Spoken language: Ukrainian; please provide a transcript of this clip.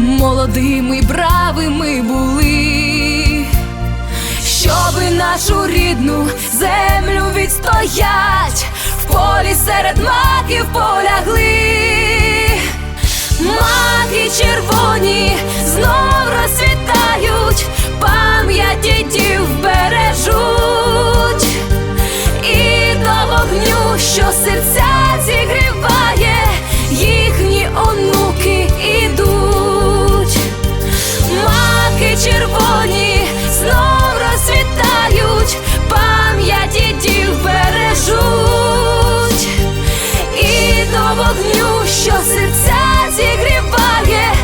молодими бравими були, щоби нашу рідну землю відстоять, в полі серед маків полягли, маки червоні знов розцвітають, пам'ять дідів бережуть. вогню, що серця зігріває.